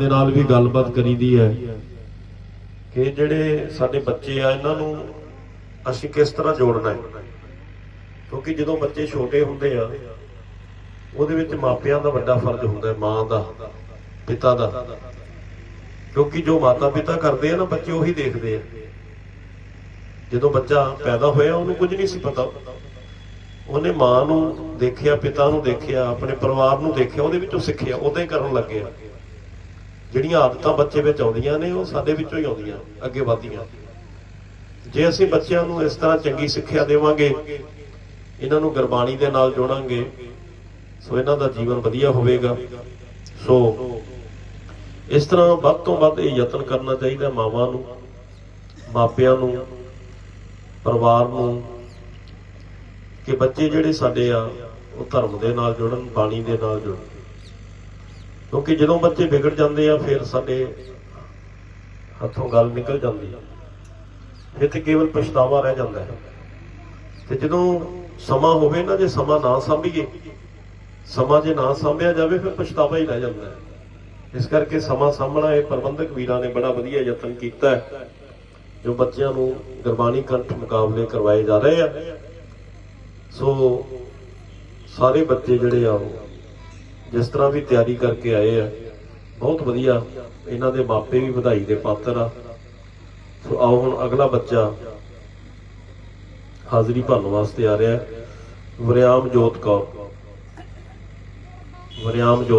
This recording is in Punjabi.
ਦੇ ਨਾਲ ਵੀ ਗੱਲਬਾਤ ਕਰੀਦੀ ਹੈ ਕਿ ਜਿਹੜੇ ਸਾਡੇ ਬੱਚੇ ਆ, ਇਹਨਾਂ ਨੂੰ ਅਸੀਂ ਕਿਸ ਤਰ੍ਹਾਂ ਜੋੜਨਾ ਹੈ? ਕਿਉਂਕਿ ਜਦੋਂ ਬੱਚੇ ਛੋਟੇ ਹੁੰਦੇ ਆ, ਉਹਦੇ ਵਿੱਚ ਮਾਪਿਆਂ ਦਾ ਵੱਡਾ ਫਰਜ਼ ਹੁੰਦਾ ਮਾਂ ਦਾ, ਪਿਤਾ ਦਾ। ਕਿਉਂਕਿ ਜੋ ਮਾਤਾ ਪਿਤਾ ਕਰਦੇ ਆ ਨਾ, ਬੱਚੇ ਉਹੀ ਦੇਖਦੇ ਆ। ਜਦੋਂ ਬੱਚਾ ਪੈਦਾ ਹੋਇਆ, ਉਹਨੂੰ ਕੁਝ ਨਹੀਂ ਸੀ ਪਤਾ। ਉਹਨੇ ਮਾਂ ਨੂੰ ਦੇਖਿਆ, ਪਿਤਾ ਨੂੰ ਦੇਖਿਆ, ਆਪਣੇ ਪਰਿਵਾਰ ਨੂੰ ਦੇਖਿਆ, ਉਹਦੇ ਵਿੱਚੋਂ ਸਿੱਖਿਆ ਉਦਾਂ ਹੀ ਕਰਨ ਲੱਗਿਆ। ਜਿਹੜੀਆਂ ਆਦਤਾਂ ਬੱਚੇ ਵਿੱਚ ਆਉਂਦੀਆਂ ਨੇ, ਉਹ ਸਾਡੇ ਵਿੱਚੋਂ ਹੀ ਆਉਂਦੀਆਂ, ਅੱਗੇ ਵਧਦੀਆਂ। ਜੇ ਅਸੀਂ ਬੱਚਿਆਂ ਨੂੰ ਇਸ ਤਰ੍ਹਾਂ ਚੰਗੀ ਸਿੱਖਿਆ ਦੇਵਾਂਗੇ, ਇਹਨਾਂ ਨੂੰ ਗੁਰਬਾਣੀ ਦੇ ਨਾਲ ਜੋੜਾਂਗੇ, ਸੋ ਇਹਨਾਂ ਦਾ ਜੀਵਨ ਵਧੀਆ ਹੋਵੇਗਾ। ਸੋ ਇਸ ਤਰ੍ਹਾਂ ਵੱਧ ਤੋਂ ਵੱਧ ਇਹ ਯਤਨ ਕਰਨਾ ਚਾਹੀਦਾ ਮਾਵਾਂ ਨੂੰ, ਮਾਪਿਆਂ ਨੂੰ, ਪਰਿਵਾਰ ਨੂੰ, ਕਿ ਬੱਚੇ ਜਿਹੜੇ ਸਾਡੇ ਆ, ਉਹ ਧਰਮ ਦੇ ਨਾਲ ਜੁੜਨ, ਬਾਣੀ ਦੇ ਨਾਲ ਜੁੜਨ। ਕਿਉਂਕਿ ਜਦੋਂ ਬੱਚੇ ਵਿਗੜ ਜਾਂਦੇ ਆ, ਫਿਰ ਸਾਡੇ ਹੱਥੋਂ ਗੱਲ ਨਿਕਲ ਜਾਂਦੀ ਆ। ਫਿਰ ਤੇ ਕੇਵਲ ਪਛਤਾਵਾ ਰਹਿ ਜਾਂਦਾ ਹੈ। ਤੇ ਜਦੋਂ ਸਮਾਂ ਹੋਵੇ ਨਾ, ਜੇ ਸਮਾਂ ਨਾ ਸੰਭੀਏ, ਸਮਾਂ ਜੇ ਨਾ ਸੰਭਿਆ ਜਾਵੇ, ਫਿਰ ਪਛਤਾਵਾ ਹੀ ਰਹਿ ਜਾਂਦਾ ਹੈ। ਇਸ ਕਰਕੇ ਸਮਾਂ ਸਾਂਭਣਾ ਇਹ ਪ੍ਰਬੰਧਕ ਵੀਰਾਂ ਨੇ ਬੜਾ ਵਧੀਆ ਯਤਨ ਕੀਤਾ ਹੈ, ਜੋ ਬੱਚਿਆਂ ਨੂੰ ਗੁਰਬਾਣੀ ਕੰਠ ਮੁਕਾਬਲੇ ਕਰਵਾਏ ਜਾ ਰਹੇ ਆ। ਸੋ ਸਾਰੇ ਬੱਚੇ ਜਿਹੜੇ ਆ, ਉਹ ਜਿਸ ਤਰ੍ਹਾਂ ਵੀ ਤਿਆਰੀ ਕਰਕੇ ਆਏ ਆ, ਬਹੁਤ ਵਧੀਆ। ਇਹਨਾਂ ਦੇ ਮਾਪੇ ਵੀ ਵਧਾਈ ਦੇ ਪਾਤਰ ਆ। ਸੋ ਆਓ ਹੁਣ ਅਗਲਾ ਬੱਚਾ ਹਾਜ਼ਰੀ ਭਰਨ ਵਾਸਤੇ ਆ ਰਿਹਾ ਹੈ। ਵਰਿਆਮ ਜੋਤ ਕੌਰ। ਵਰਿਆਮ ਜੋਤ